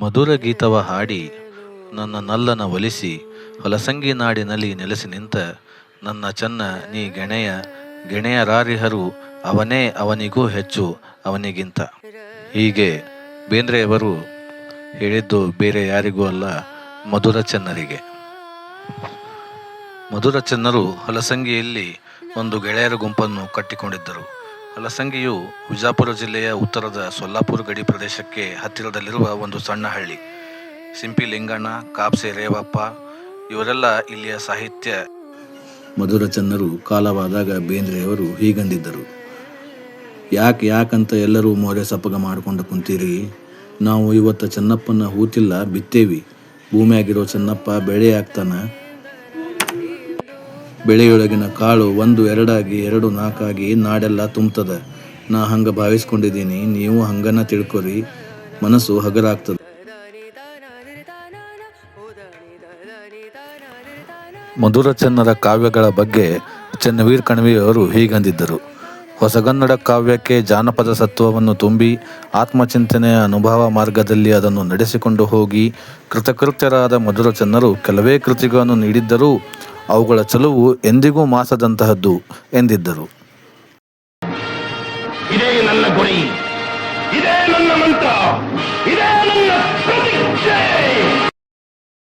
ಮಧುರ ಗೀತವ ಹಾಡಿ ನನ್ನ ನಲ್ಲನ ಒಲಿಸಿ ಹೊಲಸಂಗಿ ನಾಡಿನಲ್ಲಿ ನೆಲೆಸಿ ನಿಂತ ನನ್ನ ಚೆನ್ನ ನೀ ಗೆಣೆಯ ಗೆಣೆಯರಾರಿಹರು ಅವನೇ ಅವನಿಗೂ ಹೆಚ್ಚು ಅವನಿಗಿಂತ. ಹೀಗೆ ಬೇಂದ್ರೆಯವರು ಹೇಳಿದ್ದು ಬೇರೆ ಯಾರಿಗೂ ಅಲ್ಲ, ಮಧುರ ಚನ್ನರಿಗೆ. ಮಧುರ ಚನ್ನರು ಹೊಲಸಂಗಿಯಲ್ಲಿ ಒಂದು ಗೆಳೆಯರ ಗುಂಪನ್ನು ಕಟ್ಟಿಕೊಂಡಿದ್ದರು. ಹಲಸಂಗಿಯು ವಿಜಾಪುರ ಜಿಲ್ಲೆಯ ಉತ್ತರದ ಸೊಲ್ಲಾಪುರ ಗಡಿ ಪ್ರದೇಶಕ್ಕೆ ಹತ್ತಿರದಲ್ಲಿರುವ ಒಂದು ಸಣ್ಣ ಹಳ್ಳಿ. ಸಿಂಪಿ ಲಿಂಗಣ್ಣ ಕಾಪ್ಸೆ ರೇವಪ್ಪ ಇವರೆಲ್ಲ ಇಲ್ಲಿಯ ಸಾಹಿತ್ಯ ಮಧುರ ಚೆನ್ನರು ಕಾಲವಾದಾಗ ಬೇಂದ್ರೆಯವರು ಹೀಗಂದಿದ್ದರು. ಯಾಕೆ, ಯಾಕಂತ ಎಲ್ಲರೂ ಮೋರೆ ಸಪಗ ಮಾಡಿಕೊಂಡು ಕುಂತೀರಿ? ನಾವು ಇವತ್ತು ಚೆನ್ನಪ್ಪನ ಹೂತಿಲ್ಲ, ಬಿತ್ತೇವಿ. ಭೂಮಿಯಾಗಿರೋ ಚೆನ್ನಪ್ಪ ಬೆಳೆ ಆಗ್ತಾನ. ಬೆಳೆಯೊಳಗಿನ ಕಾಳು ಒಂದು, ಎರಡಾಗಿ, ಎರಡು, ನಾಲ್ಕಾಗಿ ನಾಡೆಲ್ಲ ತುಂಬ್ತದ. ನಾ ಹಂಗ ಭಾವಿಸ್ಕೊಂಡಿದ್ದೀನಿ, ನೀವು ಹಂಗನ ತಿಳ್ಕೊರಿ. ಮನಸ್ಸು ಹಗರಾಗ್ತದೆ ಮಧುರ ಚೆನ್ನರ ಕಾವ್ಯಗಳ ಬಗ್ಗೆ ಚೆನ್ನವೀರ್ ಕಣ್ವಿಯವರು ಹೀಗಂದಿದ್ದರು. ಹೊಸಗನ್ನಡ ಕಾವ್ಯಕ್ಕೆ ಜಾನಪದ ಸತ್ವವನ್ನು ತುಂಬಿ, ಆತ್ಮಚಿಂತನೆಯ ಅನುಭವ ಮಾರ್ಗದಲ್ಲಿ ಅದನ್ನು ನಡೆಸಿಕೊಂಡು ಹೋಗಿ, ಕೃತಕೃತ್ಯರಾದ ಮಧುರ ಚೆನ್ನರು ಕೆಲವೇ ಕೃತಿಗಳನ್ನು ನೀಡಿದ್ದರೂ ಅವುಗಳ ಚಲುವು ಎಂದಿಗೂ ಮಾಸದಂತಹದ್ದು ಎಂದಿದ್ದರು. ಇದೇ ನನ್ನ ಗುರಿ ಇದೇ ನನ್ನ ಮಂತ್ರ ಇದೇ ನನ್ನ